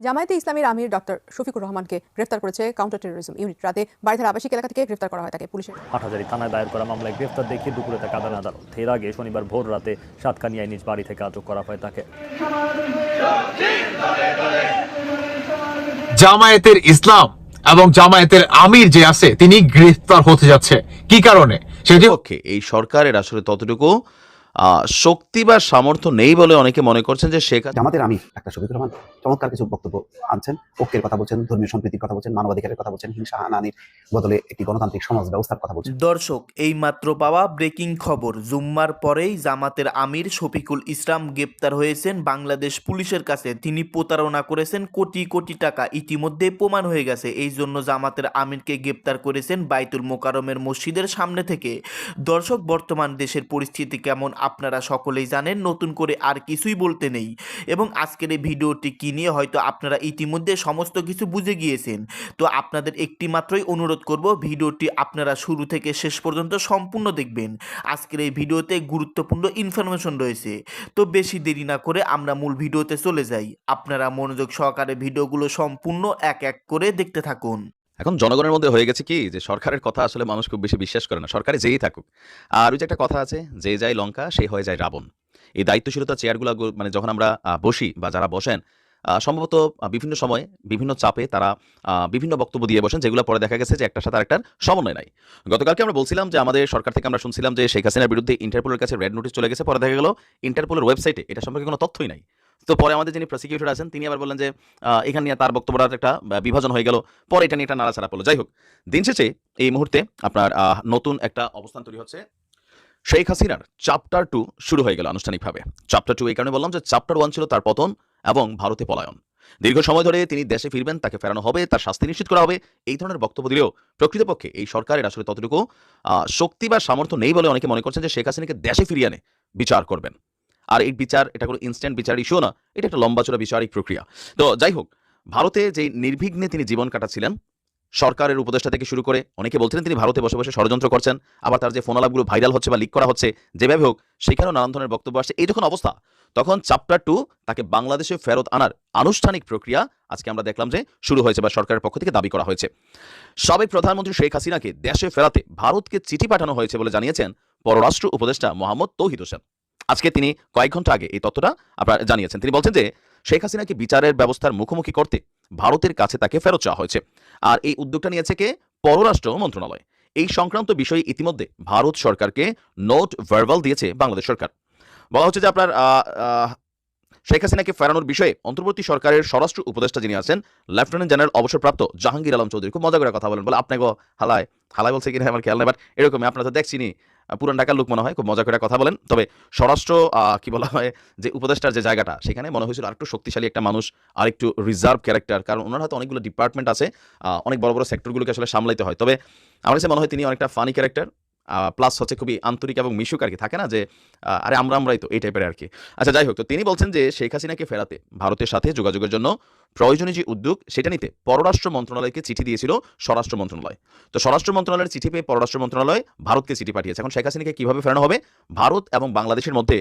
জামায়াতে ইসলামীর আমির ডক্টর শফিকুর রহমানকে গ্রেফতার করেছে কাউন্টার টেরোরিজম ইউনিট রাতে বাড়িধারা আবাসিক এলাকা থেকে গ্রেফতার করা হয় তাকে পুলিশের হাটহাজারি থানায় দায়ের করা মামলায় গ্রেফতার দেখিয়ে দুপুরে তাকে আদালত আদালত এর আগে শনিবার ভোর রাতে সাতকানিয়ায় নিজ বাড়ি থেকে আটক করা হয় তাকে। জামায়াতের ইসলাম এবং জামায়াতের আমির যে আছে তিনি গ্রেফতার হতে যাচ্ছে। কি কারণে? সেটি পক্ষে এই সরকারের আসলে ততটুকু আহ, শক্তি বা সামর্থ্য নেই বলে অনেকে মনে করছেন যে শেখ জামাতের আমির একটা শফিকুর রহমান। চমৎকার কিছু বক্তব্য আনছেন। ঐক্যের কথা বলছেন, ধর্মীয় সম্প্রীতির কথা বলছেন, মানবাধিকারের কথা বলছেন, হিংসা হানানির বদলে একটি গণতান্ত্রিক সমাজ ব্যবস্থার কথা বলছেন। দর্শক, এই মাত্র পাওয়া ব্রেকিং খবর। জুম্মার পরেই জামাতের আমির শফিকুল ইসলাম গ্রেপ্তার হয়েছেন বাংলাদেশ পুলিশের কাছে। তিনি প্রতারণা করেছেন কোটি কোটি টাকা। ইতিমধ্যে প্রমাণ হয়ে গেছে। এই জন্য জামাতের আমিরকে গ্রেপ্তার করেছেন বাইতুল মোকারমের মসজিদের সামনে থেকে। দর্শক, বর্তমান দেশের পরিস্থিতি কেমন আপনারা সকলেই জানেন। নতুন করে আর কিছুই বলতে নেই। এবং আজকের এই ভিডিওটি কি নিয়ে হয়তো আপনারা ইতিমধ্যে সমস্ত কিছু বুঝে গিয়েছেন। তো আপনাদের একটি মাত্রই অনুরোধ করব, ভিডিওটি আপনারা শুরু থেকে শেষ পর্যন্ত সম্পূর্ণ দেখবেন। আজকের এই ভিডিওতে গুরুত্বপূর্ণ ইনফরমেশন রয়েছে। তো বেশি দেরি না করে আমরা মূল ভিডিওতে চলে যাই। আপনারা মনোযোগ সহকারে ভিডিওগুলো সম্পূর্ণ এক এক করে দেখতে থাকুন। এখন জনগণের মধ্যে হয়ে গেছে কি? যে সরকারের কথা আসলে মানুষ খুব বেশি বিশ্বাস করে না। সরকারে যেই থাকুক। আর ওই যে একটা কথা আছে, যে যায় লঙ্কা সেই হয়ে যায় রাবণ। এই দায়িত্বশীলতা চেয়ারগুলো মানে যখন আমরা বসি বা যারা বসেন সম্ভবত বিভিন্ন সময়ে বিভিন্ন চাপে তারা বিভিন্ন বক্তব্য দিয়ে বসেন, যেগুলো পরে দেখা গেছে যে একটার সাথে আরেকটার সমন্বয় নাই। গতকালকে আমরা বলছিলাম যে আমাদের সরকার থেকে আমরা শুনছিলাম যে শেখ হাসিনার বিরুদ্ধে ইন্টারপোলের কাছে রেড নোটিশ চলে গেছে, পরে দেখা গেল ইন্টারপোলের ওয়েবসাইটে এটা সম্পর্কে কোনো তথ্যই নাই। তো পরে আমাদের যিনি প্রসিকিউটর আছেন, তিনি আবার বললেন যে এখানে নিয়ে তার বক্তব্যটার একটা বিভাজন হয়ে গেল, পরে এটা নিয়ে একটা নাড়াচাড়া পড়ল যাই হোক, দিন শেষে এই মুহূর্তে আপনার নতুন একটা অবস্থান তৈরি হচ্ছে। শেখ হাসিনার চ্যাপ্টার টু শুরু হয়ে গেল আনুষ্ঠানিকভাবে। চ্যাপ্টার টু এই কারণে বললাম যে চ্যাপ্টার ওয়ান ছিল তার পতন এবং ভারতে পলায়ন। দীর্ঘ সময় ধরে তিনি দেশে ফিরবেন, তাকে ফেরানো হবে, তার শাস্তি নিশ্চিত করা হবে, এই ধরনের বক্তব্য দিলেও প্রকৃতপক্ষে এই সরকারের আসলে ততটুকু শক্তি বা সামর্থ্য নেই বলে অনেকে মনে করছেন যে শেখ হাসিনাকে দেশে ফিরিয়ে আনে বিচার করবেন। আর এই বিচার, এটা কোনো ইনস্ট্যান্ট বিচার ইস্যু না, এটা একটা লম্বা চড়া বিচারিক প্রক্রিয়া। তো যাই হোক, ভারতে যে নির্বিঘ্নে তিনি জীবন কাটাচ্ছিলেন সরকারের উপদেষ্টা থেকে শুরু করে অনেকে বলছিলেন তিনি ভারতে বসে বসে ষড়যন্ত্র করছেন, আবার তার যে ফোনালাপগুলো ভাইরাল হচ্ছে বা লিক করা হচ্ছে, যেভাবে হোক সেখানেও নানান ধরনের বক্তব্য আসছে। এই যখন অবস্থা, তখন চ্যাপ্টার টু তাকে বাংলাদেশে ফেরত আনার আনুষ্ঠানিক প্রক্রিয়া আজকে আমরা দেখলাম যে শুরু হয়েছে বা সরকারের পক্ষ থেকে দাবি করা হয়েছে। সাবেক প্রধানমন্ত্রী শেখ হাসিনাকে দেশে ফেরাতে ভারতকে চিঠি পাঠানো হয়েছে বলে জানিয়েছেন পররাষ্ট্র উপদেষ্টা মোহাম্মদ তৌহিদ হোসেন। আজকে তিনি কয়েক ঘণ্টা আগে এই তথ্যটা আপনার জানিয়েছেন। তিনি বলছেন যে শেখ হাসিনাকে বিচারের ব্যবস্থার মুখোমুখি করতে ভারতের কাছে তাকে ফেরত চাওয়া হয়েছে। আর এই উদ্যোগটা নিয়েছে কে? পররাষ্ট্র মন্ত্রণালয়। এই সংক্রান্ত বিষয়ে ইতিমধ্যে ভারত সরকারকে নোট ভার্বাল দিয়েছে বাংলাদেশ সরকার। বলা হচ্ছে যে আপনার শেখ হাসিনাকে ফেরানোর বিষয়ে অন্তর্বর্তী সরকারের স্বরাষ্ট্র উপদেষ্টা যিনি আছেন, লেফটেন্যান্ট জেনারেল অবসরপ্রাপ্ত জাহাঙ্গীর আলম চৌধুরী। খুব মজা করে কথা বলেন। বলে, আপনাকে হালায় হালায় বলছে কিনা আমার খেয়াল নেই বাট এরকমই আপনারা তো দেখছিনি পুরান ঢাকার লোক মনে হয়, খুব মজা করে কথা বলেন। তবে স্বরাষ্ট্র কি বলা হয়, যে উপদেষ্টার যে জায়গাটা, সেখানে মনে হয়েছিল আরেকটু শক্তিশালী একটা মানুষ, আরেকটু রিজার্ভ ক্যারেক্টার কারণ ওনার হয়তো অনেকগুলো ডিপার্টমেন্ট আছে অনেক বড় বড় সেক্টরগুলোকে আসলে সামলাইতে হয়। তবে আমার কাছে মনে হয় তিনি অনেকটা ফানি ক্যারেক্টার প্লাস হচ্ছে খুবই আন্তরিক এবং মিশুক আর কি, থাকে না যে আরে আমরা আমরাই তো, এই টাইপের আর কি। আচ্ছা যাই হোক, তো তিনি বলছেন যে শেখ হাসিনাকে ফেরাতে ভারতের সাথে যোগাযোগের জন্য প্রয়োজনীয় যে উদ্যোগ সেটা নিতে পররাষ্ট্র মন্ত্রণালয়কে চিঠি দিয়েছিল স্বরাষ্ট্র মন্ত্রণালয়। তো স্বরাষ্ট্র মন্ত্রণালয়ের চিঠি পেয়ে পররাষ্ট্র মন্ত্রণালয় ভারতকে চিঠি পাঠিয়েছে। এখন শেখ হাসিনাকে কীভাবে ফেরানো হবে? ভারত এবং বাংলাদেশের মধ্যে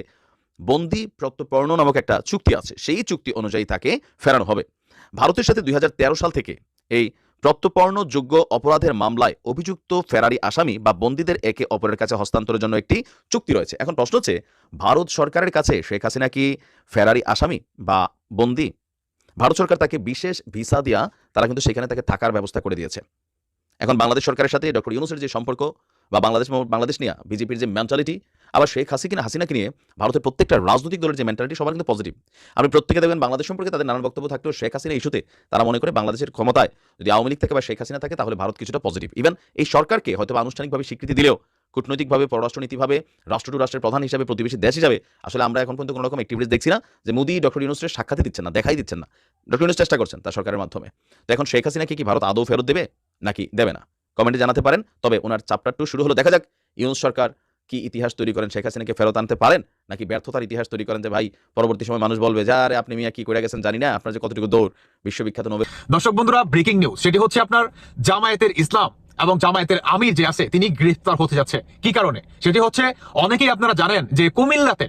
বন্দি প্রত্যপর্ণ নামক একটা চুক্তি আছে। সেই চুক্তি অনুযায়ী তাকে ফেরানো হবে। ভারতের সাথে দুই হাজার তেরো সাল থেকে এই প্রত্যপর্ণ যোগ্য অপরাধের মামলায় অভিযুক্ত ফেরারি আসামি বা বন্দীদের একে অপরের কাছে হস্তান্তরের জন্য একটি চুক্তি রয়েছে। এখন প্রশ্ন হচ্ছে, ভারত সরকারের কাছে শেখ হাসিনা কি ফেরারি আসামি বা বন্দি? ভারত সরকার তাকে বিশেষ ভিসা দিয়া তারা কিন্তু সেখানে তাকে থাকার ব্যবস্থা করে দিয়েছে। এখন বাংলাদেশ সরকারের সাথে ডক্টর ইউনুসের যে সম্পর্ক বা বাংলাদেশ বাংলাদেশ নিয়ে বিজেপির যে মেন্টালিটি আবার শেখ হাসিনা হাসিনাকে নিয়ে ভারতের প্রত্যেকটা রাজনৈতিক দলের যে মেন্টালিটি সবার কিন্তু পজিটিভ আপনি প্রত্যেকে দেখবেন বাংলাদেশ সম্পর্কে তাদের নানান বক্তব্য থাকলেও শেখ হাসিনা ইস্যুতে তারা মনে করে বাংলাদেশের ক্ষমতায় যদি আওয়ামী লীগ থাকে বা শেখ হাসিনা থাকে, তাহলে ভারত কিছুটা পজিটিভ ইভেন এই সরকারকে হয়তো আনুষ্ঠানিকভাবে স্বীকৃতি দিলেও, কূটনৈতিকভাবে, পররাষ্ট্রনীতিভাবে, রাষ্ট্র টু রাষ্ট্রের প্রধান হিসাবে, প্রতিবেশী দেশ হিসাবে, আসলে আমরা এখন পর্যন্ত কোনো রকম দেখছি না যে মোদি, ডক্টর ইউনুসের সাক্ষাৎই দিচ্ছেন না, দেখাই দিচ্ছেন না। ডক্টর ইউনুস চেষ্টা করছেন তার সরকারের মাধ্যমে। তো এখন শেখ হাসিনাকে কি ভারত আদৌ ফেরত দেবে? নাকি দেবে না? কমেন্টে জানাতে পারেন। তবে ওনার চ্যাপ্টার টু শুরু হলো। দেখা যাক, ইউনুস সরকার কি ইতিহাস তৈরি করেন, শেখ হাসিনাকে ফেরত আনতে পারেন, নাকি ব্যর্থতার ইতিহাস তৈরি করেন যে, ভাই, পরবর্তী সময় মানুষ বলবে যে, আরে, আপনি মিয়া কি করে গেছেন জানি না, আপনার যে কতটুকু দৌড়। বিশ্ববিখ্যাত নোবেল দর্শক বন্ধুরা ব্রেকিং নিউজ সেটি হচ্ছে আপনার জামায়াতের ইসলাম এবং জামায়াতের আমির যে আছে, তিনি গ্রেফতার হতে যাচ্ছে। কি কারণে? সেটি হচ্ছে, অনেকেই আপনারা জানেন যে, কুমিল্লাতে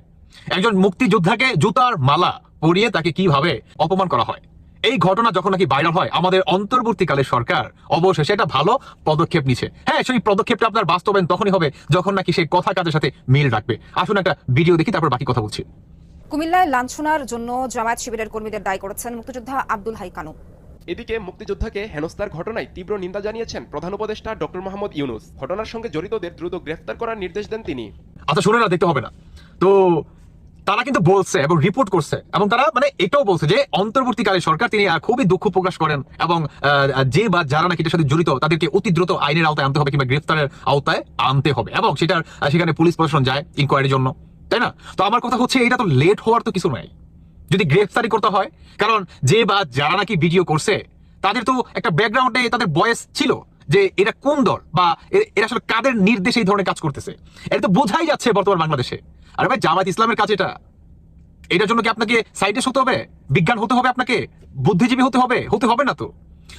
একজন মুক্তিযোদ্ধাকে জুতার মালা পরিয়ে তাকে কীভাবে অপমান করা হয়। এই ঘটনা যখন নাকি ভাইরাল হয় আমাদের অন্তর্বর্তীকালে সরকার অবশেষে একটা ভালো পদক্ষেপ নিছে হ্যাঁ সেই পদক্ষেপটা আপনার বাস্তবায়ন তখনই হবে যখন নাকি সেই কথা কাজের সাথে মিল রাখবে। আসুন একটা ভিডিও দেখি তারপর বাকি কথা বলছি। কুমিল্লায় লাঞ্ছনার জন্য জামায়াত শিবিরের কর্মীদের দায়ী করেছেন মুক্তিযোদ্ধা আব্দুল হাই কানু। এদিকে মুক্তিযোদ্ধাকে হেনস্থার ঘটনায় তীব্র নিন্দা জানিয়েছেন প্রধান উপদেষ্টা ডক্টর মোহাম্মদ ইউনুস। ঘটনার সঙ্গে জড়িতদের দ্রুত গ্রেফতার করার নির্দেশ দেন তিনি। আচ্ছা শুনে না দেখতে হবে না। তো তারা কিন্তু বলছে এবং রিপোর্ট করছে এবং তারা মানে এটাও বলছে যে অন্তর্বর্তীকালে সরকার তিনি খুবই দুঃখ প্রকাশ করেন এবং যে বা যারা নাকি এটার সাথে জড়িত তাদেরকে অতি দ্রুত আইনের আওতায় আনতে হবে কিংবা গ্রেফতারের আওতায় আনতে হবে এবং সেটার সেখানে পুলিশ প্রশাসন যায় ইনকোয়ারির জন্য, তাই না? তো আমার কথা হচ্ছে এটা তো লেট হওয়ার তো কিছু নাই। যদি গ্রেফতারি করতে হয়, কারণ যে বা যারা নাকি ভিডিও করছে, তাদের তো একটা ব্যাকগ্রাউন্ডে তাদের বয়স ছিল। যে এটা কোন দল? বা এরা আসলে কাদের নির্দেশে এই ধরনের কাজ করতেছে? এটা তো বোঝাই যাচ্ছে বর্তমান বাংলাদেশে। আরে ভাই জামাত ইসলামের কাজ এটা। এটার জন্য কি আপনাকে সাইন্টিস্ট হতে হবে? বিজ্ঞান হতে হবে আপনাকে? বুদ্ধিজীবী হতে হবে? হতে হবে না তো।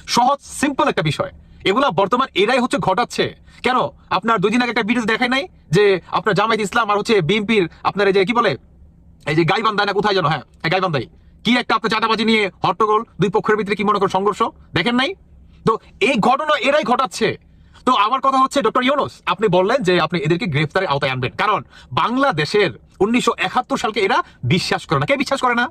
সহজ সিম্পল একটা বিষয়। এগুলা বর্তমান এরাই হচ্ছে ঘটাচ্ছে। কেন? আপনার দুই দিন আগে একটা ভিডিও দেখায় নাই যে আপনার জামায়াত ইসলাম আর হচ্ছে বিএনপির আপনার এই যে কি বলে? এই যে গাইবান্ধায় না কোথায় জানো হ্যাঁ হ্যাঁ, গাইবান্ধাই। কি একটা আপনার চাঁদাবাজি নিয়ে হট্টগোল দুই পক্ষের ভিতরে কি মনে করেন সংঘর্ষ? দেখেন নাই? তো এই ঘটনা এরাই ঘটাচ্ছে। তো আমার কথা হচ্ছে, ডক্টর ইউনুস, আপনি বললেন যে আপনি এদেরকে গ্রেফতারের আওতায় আনবেন। কারণ বাংলাদেশের উনিশশো একাত্তর সালকে এরা বিশ্বাস করে না। কে বিশ্বাস করে না?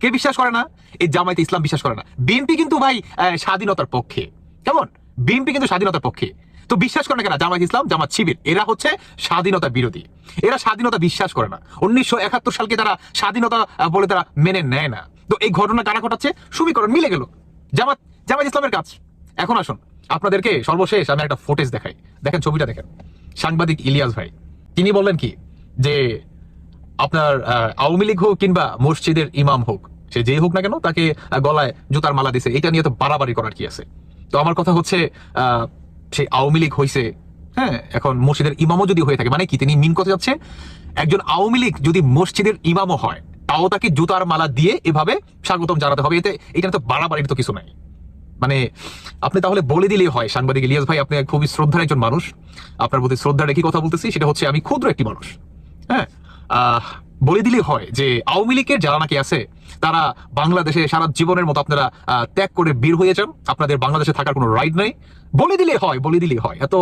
কে বিশ্বাস করে না? এই জামায়াতে ইসলাম বিশ্বাস করে না। বিএনপি কিন্তু ভাই স্বাধীনতার পক্ষে। কেমন? বিএনপি কিন্তু স্বাধীনতার পক্ষে। তো বিশ্বাস করে না কেন? জামায়াত ইসলাম, জামাত শিবির, এরা হচ্ছে স্বাধীনতা বিরোধী। এরা স্বাধীনতা বিশ্বাস করে না। উনিশশো একাত্তর সালকে তারা স্বাধীনতা বলে তারা মেনে নেয় না। তো এই ঘটনা কারা ঘটাচ্ছে? সমীকরণ মিলে গেল। জামাত জামাত ইসলামের কাজ। এখন আসুন, আপনাদেরকে সর্বশেষ আমি একটা ফুটেজ দেখাই। দেখেন ছবিটা দেখেন। সাংবাদিক ইলিয়াস ভাই, তিনি বললেন কি, যে আপনার আওয়ামী লীগ হোক কিংবা মসজিদের ইমাম হোক, সে যেই হোক না কেন তাকে গলায় জুতার মালা দিছে। এটা নিয়ে তো বাড়াবাড়ি করার কি আছে? তো আমার কথা হচ্ছে সেই আওয়ামী লীগ হয়েছে হ্যাঁ এখন মসজিদের ইমামও যদি হয়ে থাকে মানে কি, তিনি মিন কথা যাচ্ছে একজন আওয়ামী লীগ যদি মসজিদের ইমামও হয়, তাও তাকে জুতার মালা দিয়ে এভাবে স্বাগতম জানাতে হবে। এতে এটা তো বাড়াবাড়ির তো কিছু নাই। মানে আপনি তাহলে বলে দিলেই হয়, সাংবাদিক ইলিয়াস ভাই, আপনি খুবই শ্রদ্ধার একজন মানুষ। আপনার প্রতি শ্রদ্ধা রেখে কথা বলতেছি, সেটা হচ্ছে আমি ক্ষুদ্র একটি মানুষ। হ্যাঁ? বলে দিলেই হয় যে আওয়ামী লীগের যারা নাকি আছে, তারা বাংলাদেশে সারা জীবনের মতো আপনারা ত্যাগ করে বের হয়ে যান। আপনাদের বাংলাদেশে থাকার কোনো রাইট নাই। বলে দিলেই হয়, বলে দিলেই হয়। এত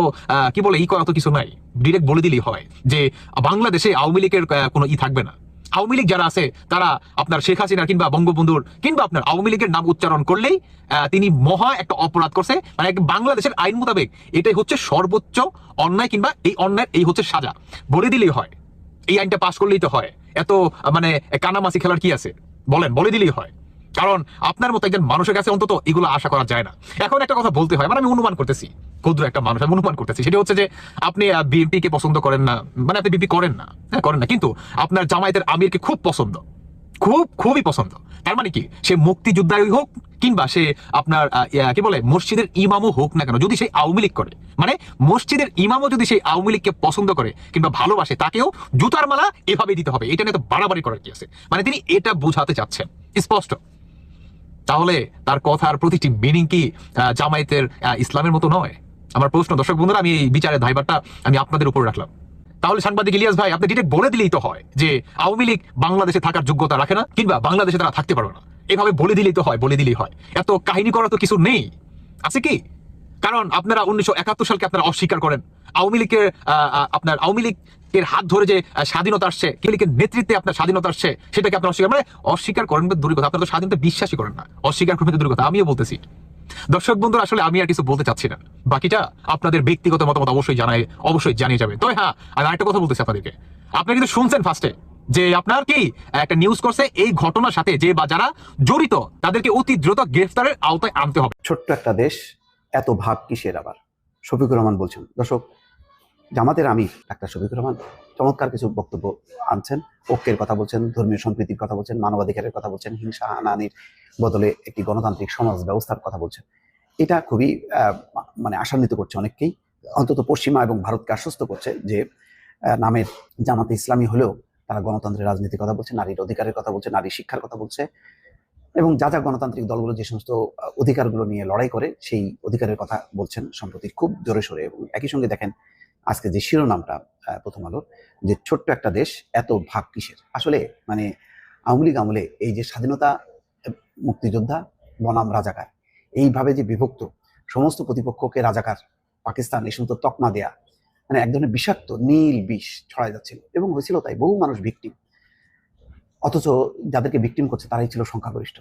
কি বলে, ই করা তো কিছু নাই। ডিরেক্ট বলে দিলেই হয় যে বাংলাদেশে আওয়ামী লীগের কোনো ই থাকবে না। আওয়ামী লীগ যারা আছে, তারা আপনার শেখ হাসিনা কিংবা বঙ্গবন্ধুর কিংবা আপনার আওয়ামী লীগের নাম উচ্চারণ করলেই তিনি মহা একটা অপরাধ করছে। মানে বাংলাদেশের আইন মোতাবেক এটাই হচ্ছে সর্বোচ্চ অন্যায় কিংবা এই অন্যায় এই হচ্ছে সাজা। বলে দিলেই হয়। এই আইনটা পাশ করলেই তো হয়। এত মানে কানামাসি খেলার কি আছে? বলেন, বলে দিলেই হয়। কারণ আপনার মতো একজন মানুষের কাছে অন্তত এগুলো আশা করা যায় না। এখন একটা কথা বলতে হয় মানে আমি অনুমান করতেছি, ক্ষুদ্র একটা মানুষ, আমি অনুমান করতেছি। সেটা হচ্ছে যে আপনি বিএনপি কে পছন্দ করেন না মানে আপনি বিএনপি করেন না হ্যাঁ করেন না, কিন্তু আপনার জামায়াতের আমিরকে খুব পছন্দ, খুব, খুবই পছন্দ। তার মানে কি? সে মুক্তিযোদ্ধাই হোক কিংবা সে আপনার কি বলে, মসজিদের ইমামও হোক না কেন, যদি সেই আওয়ামী লীগ করে মানে মসজিদের ইমামও যদি সেই আওয়ামী লীগকে পছন্দ করে কিংবা ভালোবাসে, তাকেও জুতার মালা এভাবে দিতে হবে। এটা নিয়ে তো বাড়াবাড়ি করার কি আছে? মানে তিনি এটা বোঝাতে চাচ্ছেন। স্পষ্ট। তাহলে তার কথার প্রতিটি মিনিং কি জামায়াতের ইসলামের মতো নয়? আমার প্রশ্ন, দর্শক বন্ধুরা, আমি এই বিচারের দায়ভারটা আমি আপনাদের উপর রাখলাম। তাহলে সাংবাদিক ইলিয়াস ভাই, আপনি ডিরেক্ট বলে দিলেই তো হয় যে আওয়ামী লীগ বাংলাদেশে থাকার যোগ্যতা রাখে না, কিংবা বাংলাদেশে তারা থাকতে পারবে না। এভাবে বলে দিলেই তো হয়, বলে দিলেই হয়। এত কাহিনী করার তো কিছু নেই। আছে কি? কারণ আপনারা উনিশশো একাত্তর সালকে আপনারা অস্বীকার করেন। আওয়ামী লীগের আপনার আওয়ামী লীগের হাত ধরে যে স্বাধীনতা আসছে কে নেতৃত্বে আপনার স্বাধীনতা আসছে, সেটাকে আপনারা অস্বীকার মানে অস্বীকার করেন দূরের কথা। আপনারা তো স্বাধীনতা বিশ্বাসই করেন না। অস্বীকার করবেন দূরের কথা। আমিও বলতেছি। দর্শক বন্ধুরা, আসলে আমি আর কিছু বলতে চাচ্ছি না। বাকিটা আপনাদের ব্যক্তিগত মতামত অবশ্যই জানাই অবশ্যই জানিয়ে যাবে। তবে হ্যাঁ আমি আরেকটা কথা বলতেছি আপনাদেরকে। আপনারা কিন্তু শুনছেন ফার্স্টে যে আপনার কি, একটা নিউজ করছে, এই ঘটনার সাথে যে বা যারা জড়িত, তাদেরকে অতি দ্রুত গ্রেফতারের আওতায় আনতে হবে। ছোট্ট একটা দেশ, এত ভাগ কিসের আবার? শফিকুর রহমান বলছেন। দর্শক জামাতের আমির ডাক্তার শফিকুর রহমান চমৎকার কিছু বক্তব্য আনছেন, ঐক্যের কথা বলছেন, ধর্মীয় সম্প্রীতির কথা বলছেন, মানবাধিকারের কথা বলছেন, হিংসা হানানির বদলে একটি গণতান্ত্রিক সমাজ ব্যবস্থার কথা বলছেন। এটা খুবই মানে আশান্বিত করছে অনেককেই। অন্তত পশ্চিমা এবং ভারতকে আশ্বস্ত করছে যে নামের জামাতে ইসলামী হলেও তারা গণতন্ত্রের রাজনীতির কথা বলছে, নারীর অধিকারের কথা বলছে, নারী শিক্ষার কথা বলছে এবং যা যা গণতান্ত্রিক দলগুলো যে সমস্ত অধিকারগুলো নিয়ে লড়াই করে সেই অধিকারের কথা বলছেন সম্প্রতি খুব জোরে সোরে এবং একই সঙ্গে দেখেন আজকে যে শিরোনামটা প্রথম আলোর, যে ছোট্ট একটা দেশ এত ভাগ কিসের? আসলে মানে আওয়ামী লীগ আমলে এই যে স্বাধীনতা মুক্তিযোদ্ধা বনাম রাজাকার, এইভাবে যে বিভক্ত, সমস্ত প্রতিপক্ষকে রাজাকার, পাকিস্তান এই সমস্ত তকমা দেয়া মানে এক ধরনের বিষাক্ত, নীল বিষ ছড়ায় যাচ্ছিল এবং হয়েছিল তাই বহু মানুষ ভিকটিম অথচ যাদেরকে ভিকটিম করছে তারাই ছিল সংখ্যাগরিষ্ঠ।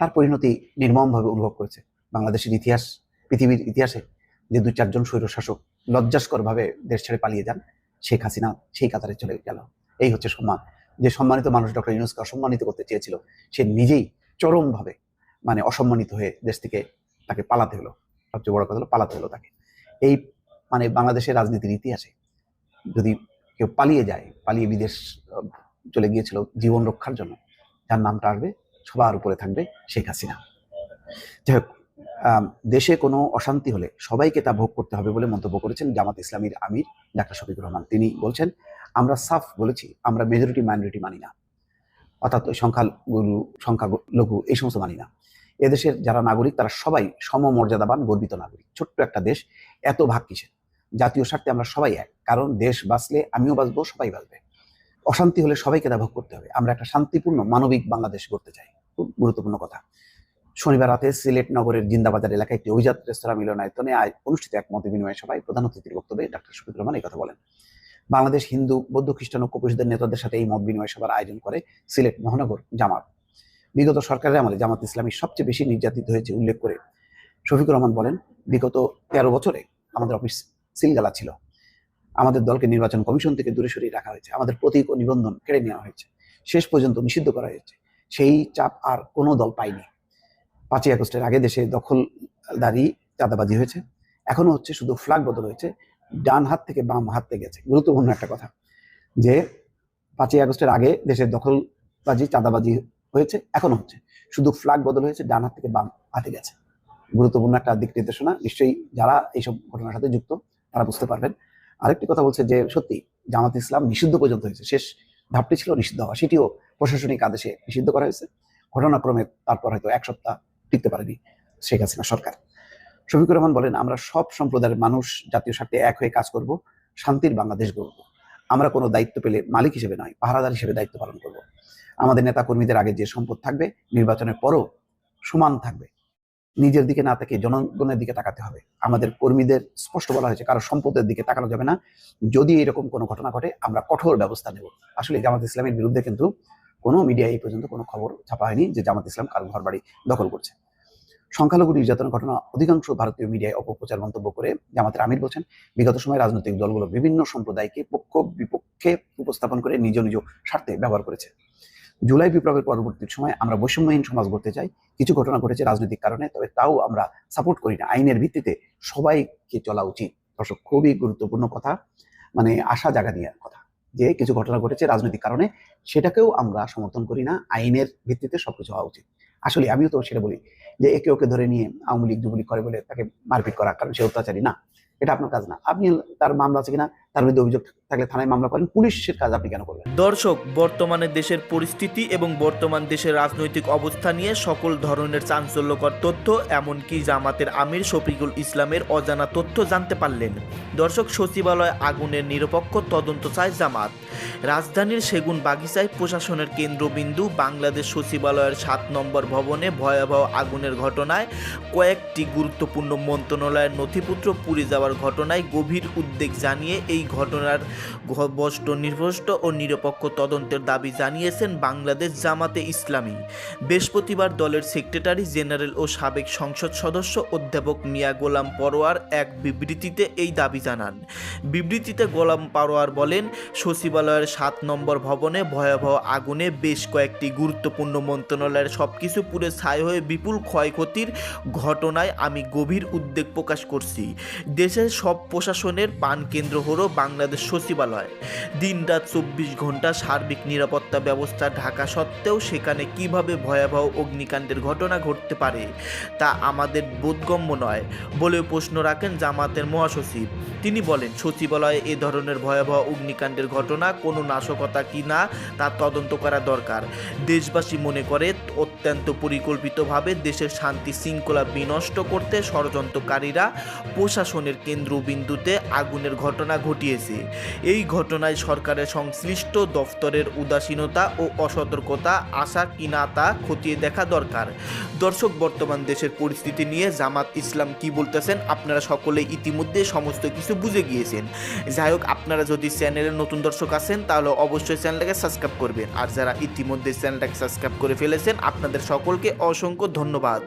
তার পরিণতি নির্মমভাবে অনুভব করেছে বাংলাদেশের ইতিহাস, পৃথিবীর ইতিহাসে যে দুই চারজন স্বৈরশাসক লজ্জাস্করভাবে দেশ ছেড়ে পালিয়ে যান শেখ হাসিনা, সেই কাতারে চলে গেল। এই হচ্ছে সম্মান। যে সম্মানিত মানুষ ডক্টর ইউনুসকে অসম্মানিত করতে চেয়েছিল, সে নিজেই চরমভাবে মানে অসম্মানিত হয়ে দেশ থেকে তাকে পালাতে হলো। সবচেয়ে বড় কথা হলো পালাতে হলো তাকে। এই মানে বাংলাদেশের রাজনীতির ইতিহাসে যদি কেউ পালিয়ে যায়, পালিয়ে বিদেশ চলে গিয়েছিল জীবন রক্ষার জন্য, যার নামটা আসবে, সবার উপরে থাকবে শেখ হাসিনা। যাই হোক দেশে কোনো অশান্তি হলে সবাইকে তা ভোগ করতে হবে বলে মন্তব্য করেছেন জামাত ইসলামীর আমির ডাক্তার শফিকুর রহমান। তিনি বলছেন, আমরা সাফ বলেছি, আমরা মেজরিটি, মাইনরিটি মানি না। অর্থাৎ সংখ্যাগুরু সংখ্যালঘু এই সমস্ত মানি না। এদেশের যারা নাগরিক, তারা সবাই সমমর্যাদাবান, গর্বিত নাগরিক। ছোট্ট একটা দেশ, এত ভাগ কিসের? জাতীয় স্বার্থে আমরা সবাই এক, কারণ দেশ বাঁচলে আমিও বাঁচবো, সবাই বাঁচবে। অশান্তি হলে সবাইকে তা ভোগ করতে হবে। আমরা একটা শান্তিপূর্ণ, মানবিক বাংলাদেশ করতে চাই। খুব গুরুত্বপূর্ণ কথা। শনিবার রাতে সিলেট নগরের জিন্দাবাজার এলাকায় একটি অভিজাত রেস্তোরাঁ মিলনায়তনে অনুষ্ঠিত এক মত বিনিময় সভায় প্রধান অতিথির বক্তব্যে ডাক্তার শফিক রহমান এই কথা বলেন। বাংলাদেশ হিন্দু, বৌদ্ধ, খ্রিস্টান ঐক্য পরিষদের নেতাদের সাথে এই মত বিনিময় সভার আয়োজন করে সিলেট মহানগর জামাত। বিগত সরকারের আমলে জামাত ইসলামী সবচেয়ে বেশি নির্যাতিত হয়েছে উল্লেখ করে শফিকুর রহমান বলেন, বিগত তেরো বছরে আমাদের অফিস সিলগালা ছিল। আমাদের দলকে নির্বাচন কমিশন থেকে দূরে সরিয়ে রাখা হয়েছে। আমাদের প্রতীক ও নিবন্ধন কেড়ে নেওয়া হয়েছে। শেষ পর্যন্ত নিষিদ্ধ করা হয়েছে। সেই চাপ আর কোনো দল পায়নি। পাঁচই আগস্টের আগে দেশে দখলদারি চাঁদাবাজি হয়েছে। এখনও হচ্ছে শুধু ফ্ল্যাগ বদল হয়েছে, ডান হাত থেকে বাম হাতে গেছে। গুরুত্বপূর্ণ একটা কথা, যে পাঁচই আগস্টের আগে দেশের দখলবাজি, চাঁদাবাজি হয়েছে, এখনও হচ্ছে। শুধু ফ্ল্যাগ বদল হয়েছে, ডান হাত থেকে বাম হাতে গেছে। গুরুত্বপূর্ণ একটা দিক নির্দেশনা, নিশ্চয়ই যারা এইসব ঘটনার সাথে যুক্ত, তারা বুঝতে পারবেন। আরেকটি কথা বলছে যে, সত্যি, জামাত ইসলাম নিষিদ্ধ পর্যন্ত হয়েছে। শেষ ধাপটি ছিল নিষিদ্ধ হওয়া, সেটিও প্রশাসনিক আদেশে নিষিদ্ধ করা হয়েছে। ঘটনাক্রমে তারপর হয়তো এক সপ্তাহ টিকতে পারেনি শেখ হাসিনা সরকার। শফিকুর রহমান বলেন, আমরা সব সম্প্রদায়ের মানুষ জাতীয় স্বার্থে এক হয়ে কাজ করব, শান্তির বাংলাদেশ গড়ব। আমরা কোনো দায়িত্ব পেলে মালিক হিসেবে নয়, পাহারাদার হিসেবে দায়িত্ব পালন করব। আমাদের নেতা কর্মীদের আগে যে সম্পদ থাকবে, নির্বাচনের পরও সমান থাকবে। নিজের দিকে না তাকিয়ে জনগণের দিকে তাকাতে হবে। আমাদের কর্মীদের স্পষ্ট বলা হয়েছে, কারও সম্পদের দিকে তাকানো যাবে না। যদি এরকম কোনো ঘটনা ঘটে, আমরা কঠোর ব্যবস্থা নেব। আসলে জামাত ইসলামের বিরুদ্ধে কিন্তু কোনো মিডিয়া এই পর্যন্ত কোনো খবর ছাপা হয়নি যে জামাত ইসলাম কারও ঘর বাড়ি দখল করছে। সংখ্যালঘু নির্যাতনের ঘটনা অধিকাংশ ভারতীয় মিডিয়ায় অপপ্রচার মন্তব্য করে জামাতের আমির বলছেন, বিগত সময়ে রাজনৈতিক দলগুলো বিভিন্ন সম্প্রদায়কে পক্ষ বিপক্ষে উপস্থাপন করে নিজ নিজ স্বার্থে ব্যবহার করেছে। জুলাই বিপ্লবের পরবর্তী সময় আমরা বৈষম্যহীন সমাজ গড়তে চাই, কিছু ঘটনা ঘটেছে রাজনৈতিক কারণে, তবে তাও আমরা সাপোর্ট করি না। আইনের ভিত্তিতে সবাইকে চলা উচিত। দর্শক, খুবই গুরুত্বপূর্ণ কথা মানে আশা জাগা নিয়ে কথা। যে কিছু ঘটনা ঘটেছে রাজনৈতিক কারণে, সেটাকেও আমরা সমর্থন করি না, আইনের ভিত্তিতে সবকিছু হওয়া উচিত। আসলে আমিও তো সেটা বলি যে একে ওকে ধরে নিয়ে আওয়ামী লীগ যুবলীগ করে বলে তাকে মারপিট করা, কারণ সে অত্যাচারী। না, এটা আপনার কাজ না। আপনি তার মামলা আছে কিনা, তার বিরুদ্ধে অভিযোগ থাকলে থানায় মামলা করেন, পুলিশের কাজ আপনি কেন করবেন? দর্শক, বর্তমানে দেশের পরিস্থিতি এবং বর্তমান দেশের রাজনৈতিক অবস্থা নিয়ে সকল ধরনের চাঞ্চল্যকর তথ্য, এমনকি জামাতের আমির শফিকুল ইসলামের অজানা তথ্য জানতে পারলেন। দর্শক, সচিবালয় আগুনের নিরপেক্ষ তদন্ত চায় জামাত। রাজধানীর সেগুন বাগিচায় প্রশাসনের কেন্দ্রবিন্দু বাংলাদেশ সচিবালয়ের সাত নম্বর ভবনে ভয়াবহ আগুনের ঘটনায় কয়েকটি গুরুত্বপূর্ণ মন্ত্রণালয়ের নথিপত্র পুড়ে যাওয়ার ঘটনায় গভীর উদ্বেগ জানিয়ে এই ঘটনার ঘবষ্ট নির্ভষ্ট ও নিরপেক্ষ তদন্তের দাবি জানিয়েছেন বাংলাদেশ জামাতে ইসলামী। বৃহস্পতিবার দলের সেক্রেটারি জেনারেল ও সাবেক সংসদ সদস্য অধ্যাপক মিয়া গোলাম পরোয়ার এক বিবৃতিতে এই দাবি জানান। বিবৃতিতে গোলাম পারোয়ার বলেন, সচিবালয়ের সাত নম্বর ভবনে ভয়াবহ আগুনে বেশ কয়েকটি গুরুত্বপূর্ণ মন্ত্রণালয়ের সবকিছু পুড়ে ছাই হয়ে বিপুল ক্ষয়ক্ষতির ঘটনায় আমি গভীর উদ্বেগ প্রকাশ করছি। দেশের সব প্রশাসনের পান কেন্দ্র হলো বাংলাদেশ সচিবালয় দিনরাত চব্বিশ ঘণ্টা সার্বিক নিরাপত্তা ব্যবস্থা ঢাকা সত্ত্বেও সেখানে কীভাবে ভয়াবহ অগ্নিকাণ্ডের ঘটনা ঘটতে পারে, তা আমাদের বোধগম্য নয় বলে প্রশ্ন রাখেন জামাতের মহাসচিব। তিনি বলেন, সচিবালয়ে এ ধরনের ভয়াবহ অগ্নিকাণ্ডের ঘটনা কোনো নাশকতা কি না তা তদন্ত করা দরকার। দেশবাসী মনে করে, অত্যন্ত পরিকল্পিতভাবে দেশের শান্তি শৃঙ্খলা বিনষ্ট করতে ষড়যন্ত্রকারীরা প্রশাসনের কেন্দ্রবিন্দুতে আগুনের ঘটনা ঘটিয়েছে। এই ঘটনায় সরকারের সংশ্লিষ্ট দফতরের উদাসীনতা ও অসতর্কতা আশা কিনা তা খতিয়ে দেখা দরকার। দর্শক, বর্তমান দেশের পরিস্থিতি নিয়ে জামাত ইসলাম কি বলতেছেন আপনারা সকলে ইতিমধ্যে সমস্ত কিছু বুঝে গিয়েছেন। যাই হোক, আপনারা যদি চ্যানেলের নতুন দর্শক আছেন, তাহলে অবশ্যই চ্যানেলটাকে সাবস্ক্রাইব করবেন। আর যারা ইতিমধ্যে চ্যানেলটাকে সাবস্ক্রাইব করে ফেলেছেন, আপনাদের সকলকে অসংখ্য ধন্যবাদ।